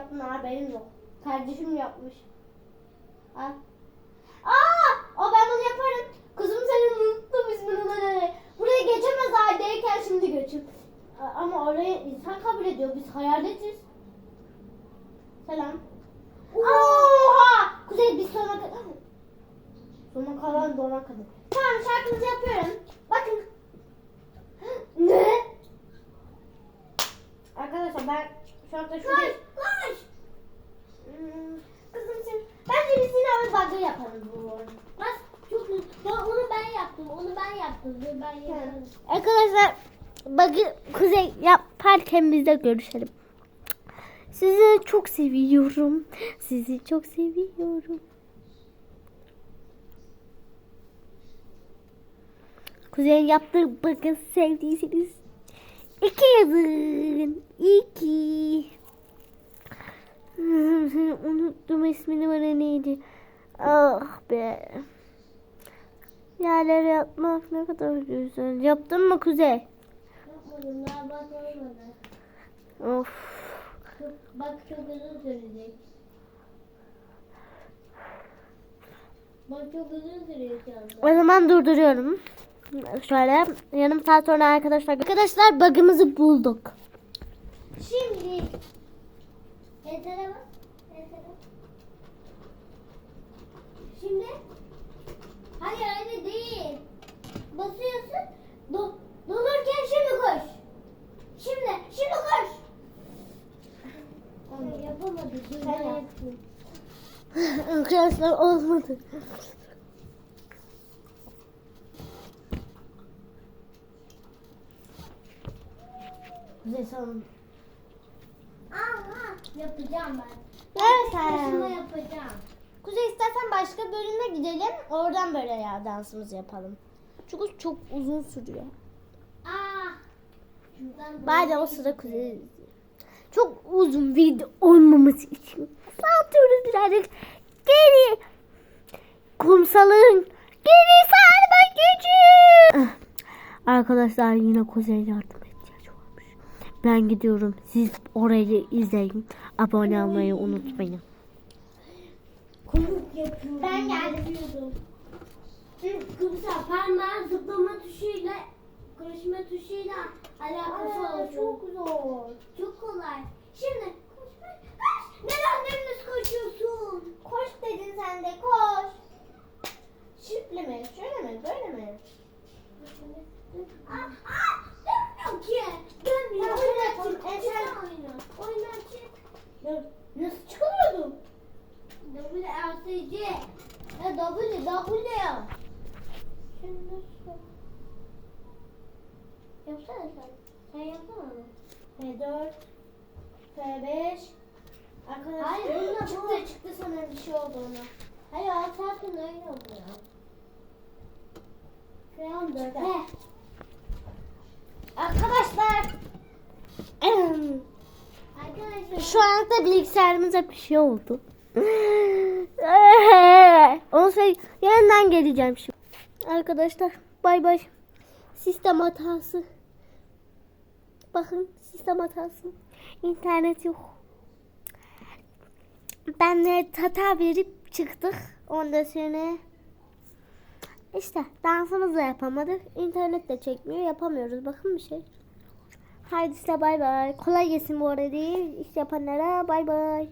yaptın haberim yok. Kardeşim yapmış. Al. Aa, o ben bunu yaparım. Kızım seni unuttum ismini ne? Buraya geçemez haldeyken şimdi geçim. A- Ama oraya insan kabul ediyor. Biz hayaletiz. Selam. Oha! Kuzey biz sona kadar... Sona kalan dona kadar. Tamam şarkımızı yapıyorum. Bakın. Ne? Arkadaşlar ben şu anda şurada... Koş koş. Hmm, Kızım sen... Bence biz Bak çok. Ben onu ben yaptım. Onu ben yaptım. Dur ben yaptım. Arkadaşlar bakın kuzey yaparken biz de görüşelim. Sizi çok seviyorum. Sizi çok seviyorum. Kuzey yaptığı bakın sevdiyseniz iki yazın. İki. Unuttum ismini bana neydi? Ah be. Yerlere yatmak ne kadar güzel. Yaptın mı Kuzey? Yapmadım. Daha bak olmadı. Of. Çok, bak çok uzun sürecek. Bak çok uzun anda. O zaman durduruyorum. Şöyle yarım saat sonra arkadaşlar. Arkadaşlar bug'ımızı bulduk. Şimdi. Yetere bak. Yetere. Şimdi. Hayır öyle değil. Basıyorsun. Do dolurken şimdi koş. Şimdi. Şimdi koş. Ay, Yapamadı. Sen ben yap. yapayım. Arkadaşlar olmadı. Kuzey sen... Aha. Yapacağım ben. Evet Başıma yapacağım. Kuzey istersen başka bölüme gidelim. Oradan böyle ya dansımızı yapalım. Çünkü çok uzun sürüyor. Aa. Şuradan Bari o sıra Kuzey çok uzun video olmaması için kısaltıyoruz birazcık. Geri kumsalın geri sarma gücü. Arkadaşlar yine Kuzey yardım ihtiyacı varmış. Ben gidiyorum. Siz orayı izleyin. Abone olmayı unutmayın. Komut yapıyorum. Ben geldim. Kısa parmağın zıplama tuşuyla koşma tuşuyla alakası Aa, olsun. çok zor. Çok kolay. Şimdi koş koş. Neden dümdüz koşuyorsun? Koş dedin sen de koş. Şiple mi? Şöyle mi? Böyle mi? Aa, aa, dönmüyor ki. Dönmüyor. Tamam, Oyna tamam, çık. en Çık sen- oyna. Oyna çık. Dur. Nasıl çıkılıyordu? C. Ya W W. Şimdi nasıl? Yapsana sen. Sen yapsana mı? F4 F5 Arkadaşlar Hayır, bununla çıktı bu. çıktı sana bir şey oldu ona. Hayır alt tarafın öyle oluyor. Freon dört. Çıktı. Arkadaşlar Arkadaşlar. Şu anda bilgisayarımıza bir şey oldu. Onu söyle, yanından geleceğim şimdi. Arkadaşlar bay bay. Sistem hatası. Bakın sistem hatası. İnternet yok. Ben de hata verip çıktık. Ondan sonra işte dansımızı da yapamadık. İnternet de çekmiyor. Yapamıyoruz. Bakın bir şey. Haydi size bay bay. Kolay gelsin bu arada. İş yapanlara bay bay.